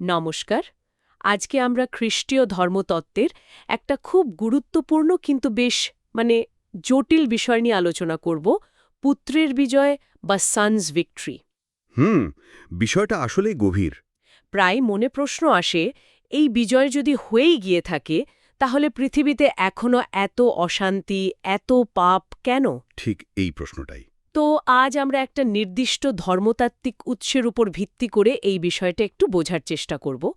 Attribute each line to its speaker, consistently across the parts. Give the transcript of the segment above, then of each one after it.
Speaker 1: নমস্কার। আজকে আমরা খ্রিস্টীয় ধর্মতত্ত্বের একটা খুব গুরুত্বপূর্ণ কিন্তু বেশ মানে জটিল বিষয় নিয়ে আলোচনা করব পুত্রের বিজয় বা সানস ভিক্টরি।
Speaker 2: হুম বিষয়টা আসলেই গভীর।
Speaker 1: প্রায় মনে প্রশ্ন আসে এই বিজয় যদি হয়েই গিয়ে থাকে তাহলে পৃথিবীতে এখনও এত অশান্তি এত পাপ কেন?
Speaker 2: ঠিক এই প্রশ্নটাই।
Speaker 1: তো আজ আমরা একটা নির্দিষ্ট ধর্মতাত্ত্বিক উৎসের উপর ভিত্তি করে এই বিষয়টা একটু বোঝার চেষ্টা করব।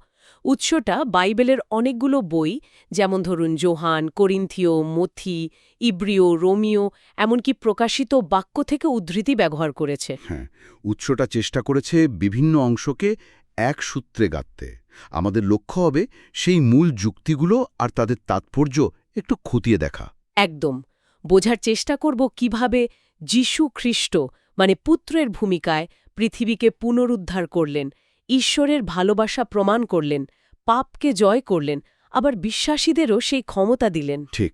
Speaker 1: উৎসটা বাইবেলের অনেকগুলো বই যেমন ধরুন জোহান করিন্থিও মথি ইব্রিও রোমিও এমনকি প্রকাশিত বাক্য থেকে উদ্ধৃতি ব্যবহার করেছে।
Speaker 2: হ্যাঁ উৎসটা চেষ্টা করেছে বিভিন্ন অংশকে এক সূত্রে গাঁথতে। আমাদের লক্ষ্য হবে সেই মূল যুক্তিগুলো আর তাদের তাৎপর্য একটু খতিয়ে দেখা।
Speaker 1: একদম। বোঝার চেষ্টা করব কীভাবে যিশু খ্রিস্ট মানে পুত্রের ভূমিকায় পৃথিবীকে পুনরুদ্ধার করলেন ঈশ্বরের ভালোবাসা প্রমাণ করলেন পাপকে জয় করলেন আবার বিশ্বাসীদেরও সেই ক্ষমতা দিলেন।
Speaker 2: ঠিক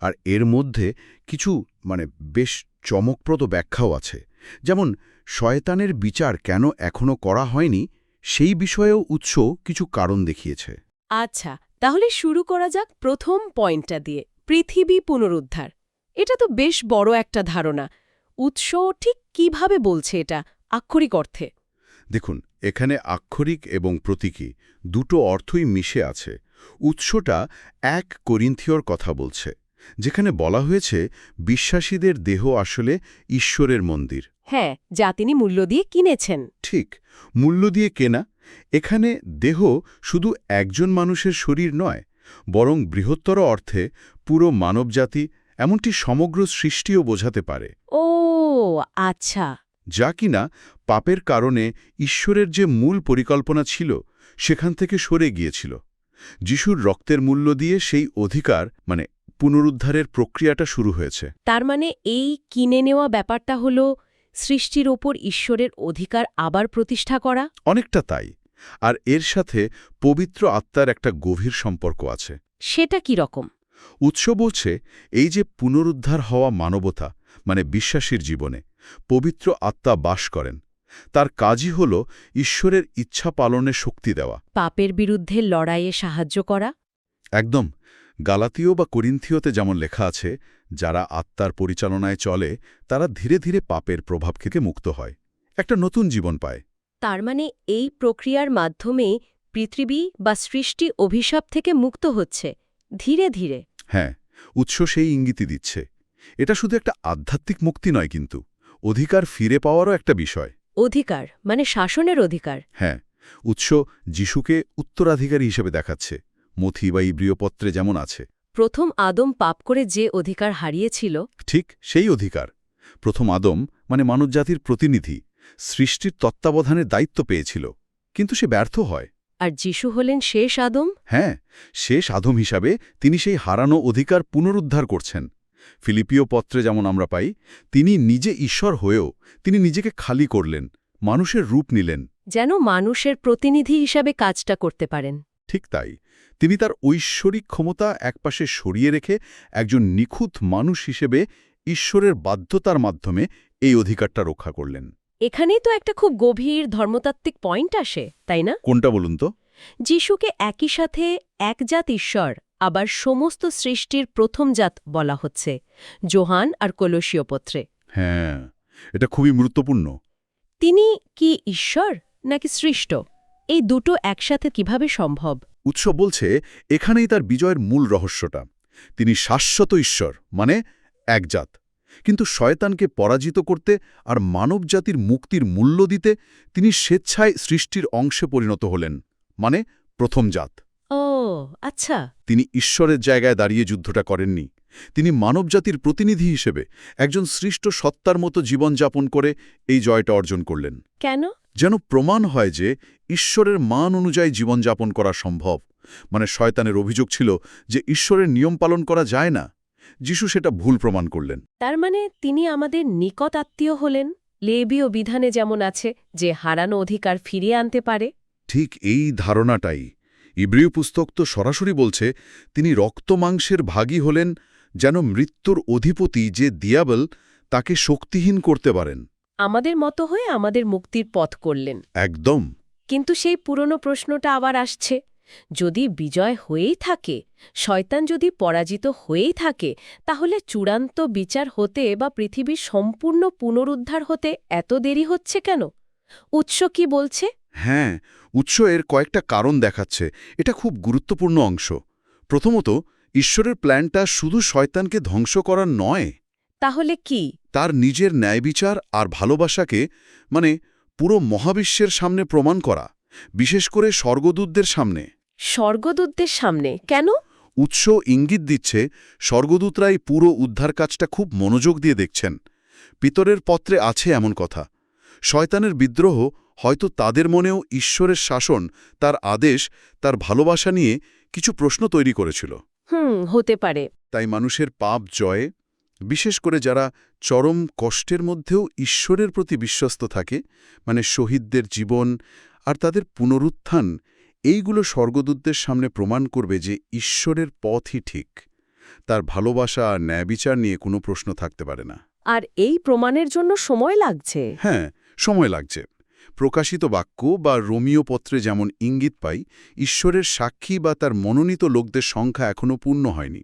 Speaker 2: আর এর মধ্যে কিছু মানে বেশ চমকপ্রদ ব্যাখ্যাও আছে। যেমন শয়তানের বিচার কেন এখনও করা হয়নি সেই বিষয়েও উৎস কিছু কারণ দেখিয়েছে।
Speaker 1: আচ্ছা তাহলে শুরু করা যাক প্রথম পয়েন্টটা দিয়ে পৃথিবী পুনরুদ্ধার। এটা তো বেশ বড় একটা ধারণা উৎস ঠিক কীভাবে বলছে এটা? আক্ষরিক অর্থে।
Speaker 2: দেখুন এখানে আক্ষরিক এবং প্রতীকী দুটো অর্থই মিশে আছে। উৎসটা এক করিন্থিয়র কথা বলছে যেখানে বলা হয়েছে বিশ্বাসীদের দেহ আসলে ঈশ্বরের মন্দির।
Speaker 1: হ্যাঁ যা তিনি মূল্য দিয়ে কিনেছেন।
Speaker 2: ঠিক মূল্য দিয়ে কেনা। এখানে দেহ শুধু একজন মানুষের শরীর নয় বরং বৃহত্তর অর্থে পুরো মানবজাতি এমনটি সমগ্র সৃষ্টিও বোঝাতে পারে।
Speaker 1: ও আচ্ছা।
Speaker 2: যা কিনা পাপের কারণে ঈশ্বরের যে মূল পরিকল্পনা ছিল সেখান থেকে সরে গিয়েছিল। যিশুর রক্তের মূল্য দিয়ে সেই অধিকার মানে পুনরুদ্ধারের প্রক্রিয়াটা শুরু হয়েছে।
Speaker 1: তার মানে এই কিনে নেওয়া ব্যাপারটা হল সৃষ্টির ওপর ঈশ্বরের অধিকার আবার প্রতিষ্ঠা করা?
Speaker 2: অনেকটা তাই। আর এর সাথে পবিত্র আত্মার একটা গভীর সম্পর্ক আছে।
Speaker 1: সেটা কি রকম?
Speaker 2: উৎস বলছে এই যে পুনরুদ্ধার হওয়া মানবতা মানে বিশ্বাসীর জীবনে পবিত্র আত্মা বাস করেন। তার কাজই হল ঈশ্বরের ইচ্ছা পালনে শক্তি দেওয়া।
Speaker 1: পাপের বিরুদ্ধে লড়াইয়ে সাহায্য করা।
Speaker 2: একদম গালাতীয় বা করিন্থিয়তে যেমন লেখা আছে যারা আত্মার পরিচালনায় চলে তারা ধীরে ধীরে পাপের প্রভাব থেকে মুক্ত হয়। একটা নতুন জীবন পায়।
Speaker 1: তার মানে এই প্রক্রিয়ার মাধ্যমে পৃথিবী বা সৃষ্টি অভিশাপ থেকে মুক্ত হচ্ছে ধীরে ধীরে।
Speaker 2: হ্যাঁ উৎস সেই ইঙ্গিতই দিচ্ছে। এটা শুধু একটা আধ্যাত্মিক মুক্তি নয় কিন্তু। অধিকার ফিরে পাওয়ারও একটা বিষয়।
Speaker 1: অধিকার মানে শাসনের অধিকার।
Speaker 2: হ্যাঁ উৎস যিশুকে উত্তরাধিকারী হিসেবে দেখাচ্ছে। মথি বা ইব্রিয়পত্রে যেমন আছে।
Speaker 1: প্রথম আদম পাপ করে যে অধিকার হারিয়েছিল
Speaker 2: ঠিক সেই অধিকার। প্রথম আদম মানে মানবজাতির প্রতিনিধি সৃষ্টির তত্ত্বাবধানের দায়িত্ব পেয়েছিল। কিন্তু সে ব্যর্থ হয়।
Speaker 1: আর যিশু হলেন শেষ আদম?
Speaker 2: হ্যাঁ শেষ আদম হিসাবে তিনি সেই হারানো অধিকার পুনরুদ্ধার করছেন। ফিলিপিও পত্রে যেমন আমরা পাই তিনি নিজে ঈশ্বর হয়েও তিনি নিজেকে খালি করলেন মানুষের রূপ নিলেন।
Speaker 1: যেন মানুষের প্রতিনিধি হিসাবে কাজটা করতে পারেন।
Speaker 2: ঠিক তাই তিনি তার ঐশ্বরিক ক্ষমতা একপাশে সরিয়ে রেখে একজন নিখুঁত মানুষ হিসেবে ঈশ্বরের বাধ্যতার মাধ্যমে এই অধিকারটা রক্ষা করলেন।
Speaker 1: এখানেই তো একটা খুব গভীর ধর্মতাত্ত্বিক পয়েন্ট আসে তাই না?
Speaker 2: কোনটা বলুন তো?
Speaker 1: যিশুকে একই সাথে একজাত ঈশ্বর আবার সমস্ত সৃষ্টির প্রথম জাত বলা হচ্ছে জোহান আর কলসীয় পত্রে।
Speaker 2: হ্যাঁ এটা খুবই গুরুত্বপূর্ণ।
Speaker 1: তিনি কি ঈশ্বর নাকি সৃষ্ট? এই দুটো একসাথে কীভাবে সম্ভব?
Speaker 2: উৎস বলছে এখানেই তার বিজয়ের মূল রহস্যটা। তিনি শাশ্বত ঈশ্বর মানে একজাত কিন্তু শয়তানকে পরাজিত করতে আর মানবজাতির মুক্তির মূল্য দিতে তিনি স্বেচ্ছায় সৃষ্টির অংশে পরিণত হলেন মানে প্রথম জাত।
Speaker 1: আচ্ছা।
Speaker 2: তিনি ঈশ্বরের জায়গায় দাঁড়িয়ে যুদ্ধটা করেননি। তিনি মানবজাতির প্রতিনিধি হিসেবে একজন সৃষ্ট সত্তার মতো জীবনযাপন করে এই জয়টা অর্জন করলেন।
Speaker 1: কেন?
Speaker 2: যেন প্রমাণ হয় যে ঈশ্বরের মান অনুযায়ী জীবনযাপন করা সম্ভব। মানে শয়তানের অভিযোগ ছিল যে ঈশ্বরের নিয়ম পালন করা যায় না। যিশু সেটা ভুল প্রমাণ করলেন।
Speaker 1: তার মানে তিনি আমাদের নিকট আত্মীয় হলেন? লেবীয় বিধানে যেমন আছে যে হারানো অধিকার ফিরিয়ে আনতে পারে।
Speaker 2: ঠিক এই ধারণাটাই ইব্রিয় পুস্তক তো সরাসরি বলছে তিনি রক্তমাংসের ভাগী হলেন যেন মৃত্যুর অধিপতি যে দিয়াবল তাকে শক্তিহীন করতে পারেন।
Speaker 1: আমাদের মতো হয়ে আমাদের মুক্তির পথ করলেন।
Speaker 2: একদম।
Speaker 1: কিন্তু সেই পুরনো প্রশ্নটা আবার আসছে। যদি বিজয় হয়েই থাকে শয়তান যদি পরাজিত হয়েই থাকে তাহলে চূড়ান্ত বিচার হতে বা পৃথিবীর সম্পূর্ণ পুনরুদ্ধার হতে এত দেরি হচ্ছে কেন? উৎস কি বলছে?
Speaker 2: হ্যাঁ উৎস এর কয়েকটা কারণ দেখাচ্ছে। এটা খুব গুরুত্বপূর্ণ অংশ। প্রথমত ঈশ্বরের প্ল্যানটা শুধু শয়তানকে ধ্বংস করার নয়।
Speaker 1: তাহলে কি?
Speaker 2: তার নিজের ন্যায়বিচার আর ভালোবাসাকে মানে পুরো মহাবিশ্বের সামনে প্রমাণ করা বিশেষ করে স্বর্গদূতদের সামনে।
Speaker 1: স্বর্গদূতদের সামনে? কেন?
Speaker 2: উৎস ইঙ্গিত দিচ্ছে স্বর্গদূতরাই পুরো উদ্ধার কাজটা খুব মনোযোগ দিয়ে দেখছেন। পিতরের পত্রে আছে এমন কথা। শয়তানের বিদ্রোহ হয়তো তাদের মনেও ঈশ্বরের শাসন তার আদেশ তার ভালোবাসা নিয়ে কিছু প্রশ্ন তৈরি করেছিল।
Speaker 1: হুম হতে পারে।
Speaker 2: তাই মানুষের পাপ জয়ে বিশেষ করে যারা চরম কষ্টের মধ্যেও ঈশ্বরের প্রতি বিশ্বস্ত থাকে মানে শহীদদের জীবন আর তাদের পুনরুত্থান এইগুলো স্বর্গদূতদের সামনে প্রমাণ করবে যে ঈশ্বরের পথই ঠিক। তার ভালোবাসা আর ন্যায়বিচার নিয়ে কোনো প্রশ্ন থাকতে পারে না।
Speaker 1: আর এই প্রমাণের জন্য সময় লাগছে।
Speaker 2: হ্যাঁ সময় লাগছে। প্রকাশিত বাক্য বা রোমিও পত্রে যেমন ইঙ্গিত পাই ঈশ্বরের সাক্ষী বা তার মনোনীত লোকদের সংখ্যা এখনও পূর্ণ হয়নি।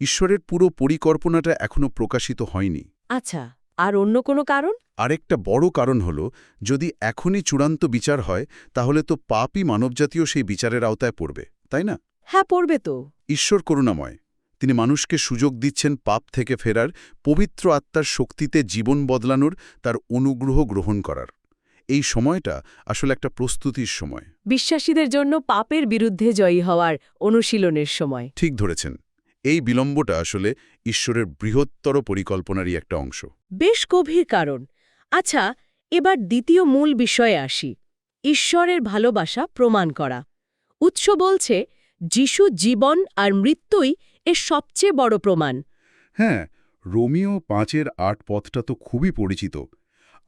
Speaker 2: ঈশ্বরের পুরো পরিকল্পনাটা এখনও প্রকাশিত হয়নি।
Speaker 1: আচ্ছা আর অন্য কোনো কারণ?
Speaker 2: আরেকটা বড় কারণ হল যদি এখনই চূড়ান্ত বিচার হয় তাহলে তো পাপই মানবজাতীয় সেই বিচারের আওতায় পড়বে তাই না?
Speaker 1: হ্যাঁ পড়বে তো।
Speaker 2: ঈশ্বর করুণাময়। তিনি মানুষকে সুযোগ দিচ্ছেন পাপ থেকে ফেরার পবিত্র আত্মার শক্তিতে জীবন বদলানোর তার অনুগ্রহ গ্রহণ করার। এই সময়টা আসলে একটা প্রস্তুতির সময়।
Speaker 1: বিশ্বাসীদের জন্য পাপের বিরুদ্ধে জয়ী হওয়ার অনুশীলনের সময়।
Speaker 2: ঠিক ধরেছেন। এই বিলম্বটা আসলে ঈশ্বরের বৃহত্তর পরিকল্পনারই একটা অংশ।
Speaker 1: বেশ গভীর কারণ। আচ্ছা এবার দ্বিতীয় মূল বিষয়ে আসি। ঈশ্বরের ভালোবাসা প্রমাণ করা। উৎস বলছে যিশু জীবন আর মৃত্যুই এর সবচেয়ে বড় প্রমাণ।
Speaker 2: হ্যাঁ রোমিও পাঁচের আট পথটা তো খুবই পরিচিত।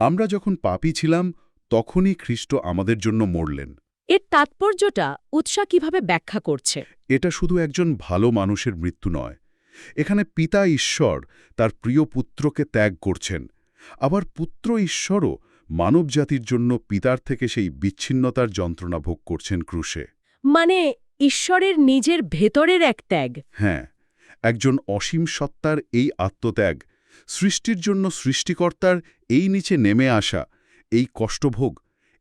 Speaker 2: আমরা যখন পাপী ছিলাম তখনই খ্রিস্ট আমাদের জন্য মরলেন।
Speaker 1: এর তাৎপর্যটা উৎসা কীভাবে ব্যাখ্যা করছে?
Speaker 2: এটা শুধু একজন ভালো মানুষের মৃত্যু নয়। এখানে পিতা ঈশ্বর তার প্রিয় পুত্রকে ত্যাগ করছেন। আবার পুত্র ঈশ্বরও মানবজাতির জন্য পিতার থেকে সেই বিচ্ছিন্নতার যন্ত্রণা ভোগ করছেন ক্রুশে।
Speaker 1: মানে ঈশ্বরের নিজের ভেতরের এক ত্যাগ।
Speaker 2: হ্যাঁ একজন অসীম সত্তার এই আত্মত্যাগ সৃষ্টির জন্য সৃষ্টিকর্তার এই নিচে নেমে আসা এই কষ্টভোগ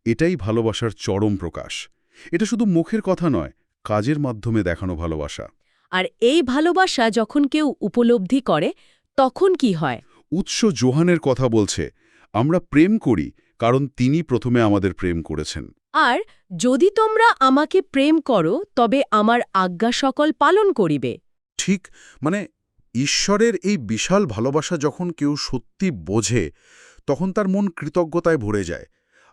Speaker 2: এটাই ভালোবাসার চরম প্রকাশ। এটা শুধু মুখের কথা নয় কাজের মাধ্যমে দেখানো ভালোবাসা।
Speaker 1: আর এই ভালোবাসা যখন কেউ উপলব্ধি করে তখন কি হয়?
Speaker 2: উৎস জোহানের কথা বলছে আমরা প্রেম করি কারণ তিনি প্রথমে আমাদের প্রেম করেছেন।
Speaker 1: আর যদি তোমরা আমাকে প্রেম করো তবে আমার আজ্ঞা সকল পালন করিবে।
Speaker 2: ঠিক মানে ঈশ্বরের এই বিশাল ভালোবাসা যখন কেউ সত্যি বোঝে তখন তার মন কৃতজ্ঞতায় ভরে যায়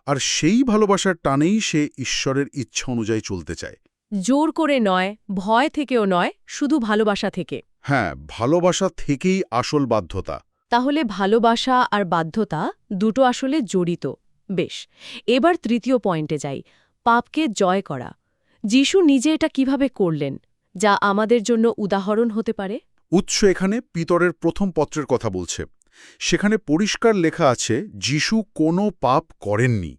Speaker 2: আর সেই ভালোবাসার টানেই সে ঈশ্বরের ইচ্ছা অনুযায়ী চলতে চায়।
Speaker 1: জোর করে নয় ভয় থেকেও নয় শুধু ভালোবাসা থেকে।
Speaker 2: হ্যাঁ ভালোবাসা থেকেই আসল বাধ্যতা।
Speaker 1: তাহলে ভালোবাসা আর বাধ্যতা দুটো আসলে জড়িত। বেশ এবার তৃতীয় পয়েন্টে যাই পাপকে জয় করা। যিশু নিজে এটা কীভাবে করলেন যা আমাদের জন্য উদাহরণ হতে পারে?
Speaker 2: উৎস এখানে পিতরের প্রথম পত্রের কথা বলছে। সেখানে পরিষ্কার লেখা আছে যিশু কোনো পাপ করেননি।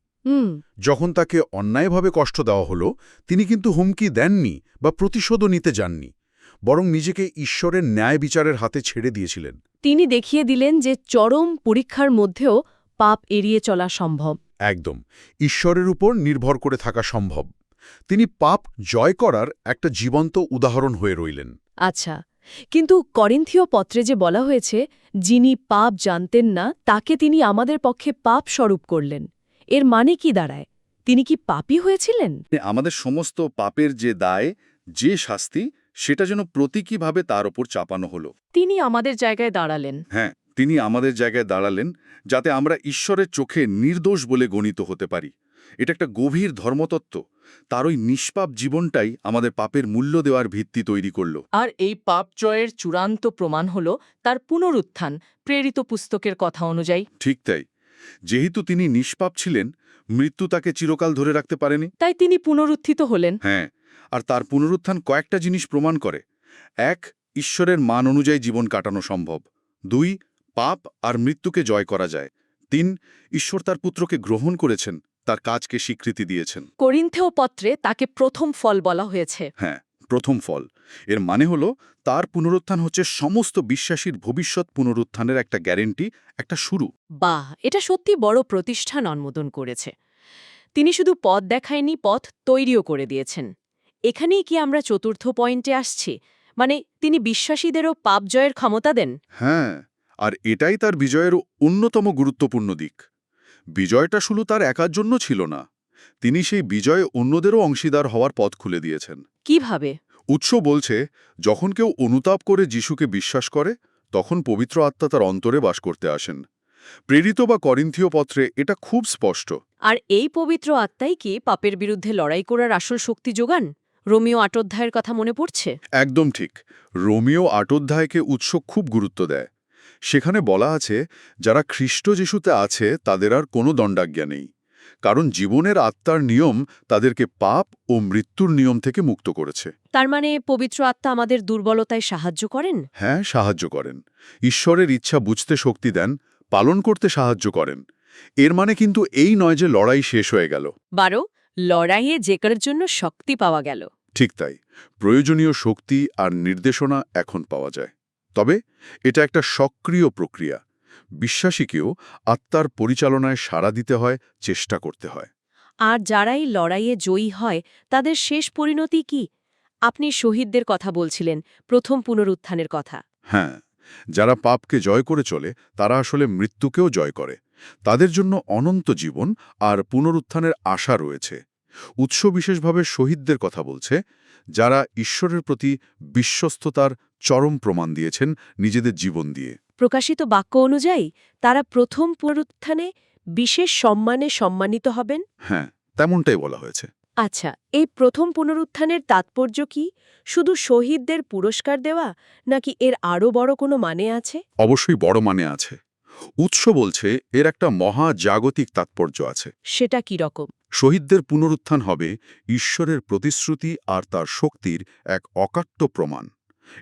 Speaker 2: যখন তাকে অন্যায়ভাবে কষ্ট দেওয়া হলো তিনি কিন্তু হুমকি দেননি বা প্রতিশোধও নিতে যাননি বরং নিজেকে ঈশ্বরের ন্যায় বিচারের হাতে ছেড়ে দিয়েছিলেন।
Speaker 1: তিনি দেখিয়ে দিলেন যে চরম পরীক্ষার মধ্যেও পাপ এড়িয়ে চলা সম্ভব।
Speaker 2: একদম। ঈশ্বরের উপর নির্ভর করে থাকা সম্ভব। তিনি পাপ জয় করার একটা জীবন্ত উদাহরণ হয়ে রইলেন।
Speaker 1: আচ্ছা কিন্তু করিন্থীয় পত্রে যে বলা হয়েছে যিনি পাপ জানতেন না তাকে তিনি আমাদের পক্ষে পাপ স্বরূপ করলেন। এর মানে কি দাঁড়ায়? তিনি কি পাপী হয়েছিলেন?
Speaker 2: আমাদের সমস্ত পাপের যে দায় যে শাস্তি সেটা যেন প্রতীকীভাবে তার ওপর চাপানো হলো।
Speaker 1: তিনি আমাদের জায়গায় দাঁড়ালেন।
Speaker 2: হ্যাঁ। তিনি আমাদের জায়গায় দাঁড়ালেন যাতে আমরা ঈশ্বরের চোখে নির্দোষ বলে গণিত হতে পারি। এটা একটা গভীর ধর্মতত্ত্ব। তার ওই নিষ্পাপ জীবনটাই আমাদের পাপের মূল্য দেওয়ার ভিত্তি তৈরি করল।
Speaker 3: আর এই পাপ জয়ের চূড়ান্ত প্রমাণ হল তার পুনরুত্থান প্রেরিত পুস্তকের কথা অনুযায়ী।
Speaker 2: ঠিক তাই। যেহেতু তিনি নিষ্পাপ ছিলেন মৃত্যু তাকে চিরকাল ধরে রাখতে পারেনি।
Speaker 1: তাই তিনি পুনরুত্থিত হলেন।
Speaker 2: হ্যাঁ আর তার পুনরুত্থান কয়েকটা জিনিস প্রমাণ করে। এক ঈশ্বরের মান অনুযায়ী জীবন কাটানো সম্ভব। দুই পাপ আর মৃত্যুকে জয় করা যায়। তিন ঈশ্বর তার পুত্রকে গ্রহণ করেছেন তার কাজকে স্বীকৃতি দিয়েছেন।
Speaker 3: করিন্থেয় পত্রে তাকে প্রথম ফল বলা হয়েছে।
Speaker 2: হ্যাঁ প্রথম ফল। এর মানে হল তার পুনরুত্থান হচ্ছে সমস্ত বিশ্বাসীর ভবিষ্যৎ পুনরুত্থানের একটা গ্যারেন্টি একটা শুরু।
Speaker 1: বাহ এটা সত্যি বড় প্রতিষ্ঠান অনুমোদন করেছে। তিনি শুধু পথ দেখায়নি পথ তৈরিও করে দিয়েছেন। এখানেই কি আমরা চতুর্থ পয়েন্টে আসছি? মানে তিনি বিশ্বাসীদেরও পাপ জয়ের ক্ষমতা দেন?
Speaker 2: হ্যাঁ। আর এটাই তার বিজয়ের অন্যতম গুরুত্বপূর্ণ দিক। বিজয়টা শুধু তার একার জন্য ছিল না তিনি সেই বিজয়ে অন্যদেরও অংশীদার হওয়ার পথ খুলে দিয়েছেন।
Speaker 1: কীভাবে?
Speaker 2: উৎস বলছে যখন কেউ অনুতাপ করে যিশুকে বিশ্বাস করে তখন পবিত্র আত্মা তার অন্তরে বাস করতে আসেন। প্রেরিত বা করিন্থীয় পত্রে এটা খুব স্পষ্ট।
Speaker 1: আর এই পবিত্র আত্মাই কি পাপের বিরুদ্ধে লড়াই করার আসল শক্তি যোগান? রোমিও আটোধ্যায়ের কথা মনে পড়ছে?
Speaker 2: একদম ঠিক। রোমিও আটোধ্যায়কে উৎস খুব গুরুত্ব দেয়। সেখানে বলা আছে যারা খ্রিস্ট যিশুতে আছে তাদের আর কোনো দণ্ডাজ্ঞা নেই। কারণ জীবনের আত্মার নিয়ম তাদেরকে পাপ ও মৃত্যুর নিয়ম থেকে মুক্ত করেছে।
Speaker 1: তার মানে পবিত্র আত্মা আমাদের দুর্বলতায় সাহায্য করেন?
Speaker 2: হ্যাঁ সাহায্য করেন। ঈশ্বরের ইচ্ছা বুঝতে শক্তি দেন পালন করতে সাহায্য করেন। এর মানে কিন্তু এই নয় যে লড়াই শেষ হয়ে গেল।
Speaker 1: বারো লড়াইয়ে জেকার জন্য শক্তি পাওয়া গেল।
Speaker 2: ঠিক তাই। প্রয়োজনীয় শক্তি আর নির্দেশনা এখন পাওয়া যায়। তবে এটা একটা সক্রিয় প্রক্রিয়া। বিশ্বাসীকেও আত্মার পরিচালনায় সাড়া দিতে হয় চেষ্টা করতে হয়।
Speaker 1: আর যারাই লড়াইয়ে জয়ী হয় তাদের শেষ পরিণতি কি? আপনি শহীদদের কথা বলছিলেন প্রথম পুনরুত্থানের কথা।
Speaker 2: হ্যাঁ যারা পাপকে জয় করে চলে তারা আসলে মৃত্যুকেও জয় করে। তাদের জন্য অনন্ত জীবন আর পুনরুত্থানের আশা রয়েছে। উৎস বিশেষভাবে শহীদদের কথা বলছে যারা ঈশ্বরের প্রতি বিশ্বস্ততার চরম প্রমাণ দিয়েছেন নিজেদের জীবন দিয়ে।
Speaker 1: প্রকাশিত বাক্য অনুযায়ী তারা প্রথম পুনরুত্থানে বিশেষ সম্মানে সম্মানিত হবেন?
Speaker 2: হ্যাঁ তেমনটাই বলা হয়েছে।
Speaker 1: আচ্ছা এই প্রথম পুনরুত্থানের তাৎপর্য কি? শুধু শহীদদের পুরস্কার দেওয়া নাকি এর আরও বড় কোনো মানে আছে?
Speaker 2: অবশ্যই বড় মানে আছে। উৎস বলছে এর একটা মহাজাগতিক তাৎপর্য আছে।
Speaker 1: সেটা কি রকম?
Speaker 2: শহীদদের পুনরুত্থান হবে ঈশ্বরের প্রতিশ্রুতি আর তার শক্তির এক অকাট্য প্রমাণ।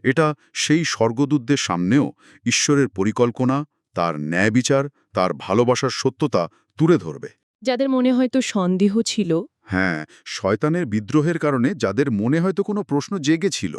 Speaker 2: এটা সেই স্বর্গদূতদের সামনেও ঈশ্বরের পরিকল্পনা তার ন্যায় বিচার তার ভালোবাসার সত্যতা তুলে ধরবে।
Speaker 1: যাদের মনে হয়তো সন্দেহ ছিল।
Speaker 2: হ্যাঁ শয়তানের বিদ্রোহের কারণে যাদের মনে হয়তো কোনো প্রশ্ন জেগেছিল।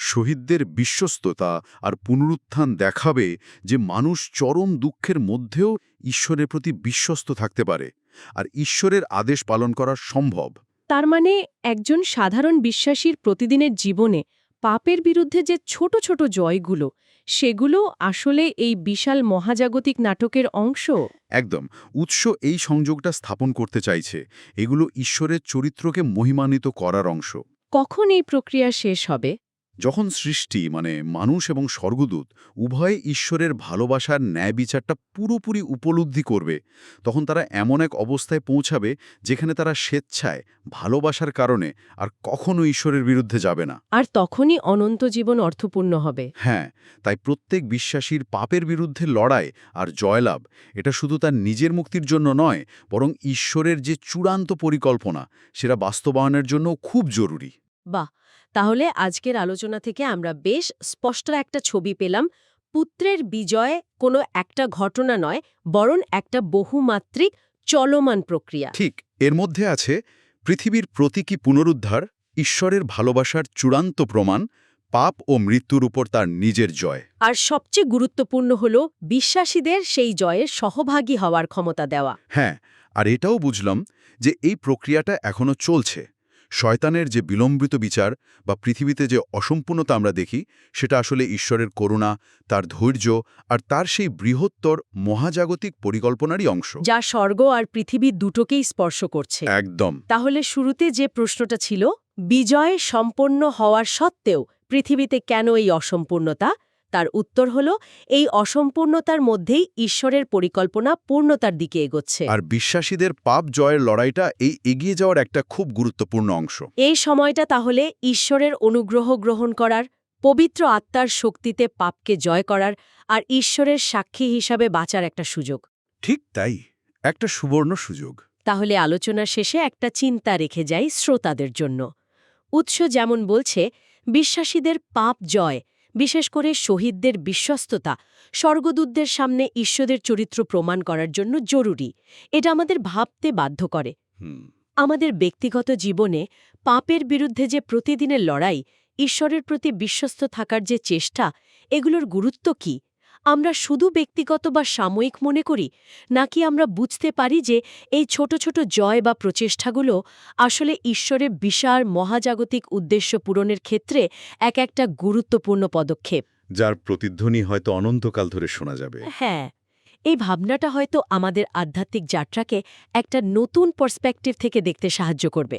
Speaker 2: শহীদদের বিশ্বস্ততা আর পুনরুত্থান দেখাবে যে মানুষ চরম দুঃখের মধ্যেও ঈশ্বরের প্রতি বিশ্বস্ত থাকতে পারে আর ঈশ্বরের আদেশ পালন করা সম্ভব।
Speaker 1: তার মানে একজন সাধারণ বিশ্বাসীর প্রতিদিনের জীবনে পাপের বিরুদ্ধে যে ছোট ছোট জয়গুলো সেগুলো আসলে এই বিশাল মহাজাগতিক নাটকের অংশ?
Speaker 2: একদম। উৎস এই সংযোগটা স্থাপন করতে চাইছে। এগুলো ঈশ্বরের চরিত্রকে মহিমান্বিত করার অংশ।
Speaker 1: কখন এই প্রক্রিয়া শেষ হবে?
Speaker 2: যখন সৃষ্টি মানে মানুষ এবং স্বর্গদূত উভয়ে ঈশ্বরের ভালোবাসার ন্যায় বিচারটা পুরোপুরি উপলব্ধি করবে তখন তারা এমন এক অবস্থায় পৌঁছাবে যেখানে তারা স্বেচ্ছায় ভালোবাসার কারণে আর কখনো ঈশ্বরের বিরুদ্ধে যাবে না।
Speaker 1: আর তখনই অনন্ত জীবন অর্থপূর্ণ হবে।
Speaker 2: হ্যাঁ তাই প্রত্যেক বিশ্বাসীর পাপের বিরুদ্ধে লড়াই আর জয়লাভ এটা শুধু তার নিজের মুক্তির জন্য নয় বরং ঈশ্বরের যে চূড়ান্ত পরিকল্পনা সেটা বাস্তবায়নের জন্য খুব জরুরি।
Speaker 1: বাহ! তাহলে আজকের আলোচনা থেকে আমরা বেশ স্পষ্ট একটা ছবি পেলাম। পুত্রের বিজয় কোনো একটা ঘটনা নয় বরং একটা বহুমাত্রিক চলমান প্রক্রিয়া।
Speaker 2: ঠিক এর মধ্যে আছে পৃথিবীর প্রতীকী পুনরুদ্ধার ঈশ্বরের ভালোবাসার চূড়ান্ত প্রমাণ পাপ ও মৃত্যুর উপর তার নিজের জয়।
Speaker 1: আর সবচেয়ে গুরুত্বপূর্ণ হল বিশ্বাসীদের সেই জয়ের সহভাগী হওয়ার ক্ষমতা দেওয়া।
Speaker 2: হ্যাঁ আর এটাও বুঝলাম যে এই প্রক্রিয়াটা এখনও চলছে। শয়তানের যে বিলম্বিত বিচার বা পৃথিবীতে যে অসম্পূর্ণতা আমরা দেখি সেটা আসলে ঈশ্বরের করুণা তার ধৈর্য আর তার সেই বৃহত্তর মহাজাগতিক পরিকল্পনারই অংশ।
Speaker 1: যা স্বর্গ আর পৃথিবী দুটোকেই স্পর্শ করছে।
Speaker 2: একদম।
Speaker 1: তাহলে শুরুতে যে প্রশ্নটা ছিল বিজয় সম্পন্ন হওয়ার সত্ত্বেও পৃথিবীতে কেন এই অসম্পূর্ণতা? তার উত্তর হল এই অসম্পূর্ণতার মধ্যেই ঈশ্বরের পরিকল্পনা পূর্ণতার দিকে এগোচ্ছে।
Speaker 2: আর বিশ্বাসীদের পাপ জয়ের লড়াইটা এই এগিয়ে যাওয়ার একটা খুব গুরুত্বপূর্ণ অংশ।
Speaker 1: এই সময়টা তাহলে ঈশ্বরের অনুগ্রহ গ্রহণ করার পবিত্র আত্মার শক্তিতে পাপকে জয় করার আর ঈশ্বরের সাক্ষী হিসাবে বাঁচার একটা সুযোগ।
Speaker 2: ঠিক তাই একটা সুবর্ণ সুযোগ।
Speaker 1: তাহলে আলোচনার শেষে একটা চিন্তা রেখে যাই শ্রোতাদের জন্য। উৎস যেমন বলছে বিশ্বাসীদের পাপ জয় বিশেষ করে শহীদদের বিশ্বস্ততা স্বর্গদূতদের সামনে ঈশ্বরের চরিত্র প্রমাণ করার জন্য জরুরি। এটা আমাদের ভাবতে বাধ্য করে। আমাদের ব্যক্তিগত জীবনে পাপের বিরুদ্ধে যে প্রতিদিনের লড়াই ঈশ্বরের প্রতি বিশ্বস্ত থাকার যে চেষ্টা এগুলোর গুরুত্ব কি? আমরা শুধু ব্যক্তিগত বা সাময়িক মনে করি নাকি আমরা বুঝতে পারি যে এই ছোট ছোট জয় বা প্রচেষ্টাগুলো আসলে ঈশ্বরের বিশাল মহাজাগতিক উদ্দেশ্য পূরণের ক্ষেত্রে এক একটা গুরুত্বপূর্ণ পদক্ষেপ?
Speaker 2: যার প্রতিধ্বনি হয়তো অনন্তকাল ধরে শোনা যাবে।
Speaker 1: হ্যাঁ এই ভাবনাটা হয়তো আমাদের আধ্যাত্মিক যাত্রাকে একটা নতুন পার্সপেক্টিভ থেকে দেখতে সাহায্য করবে।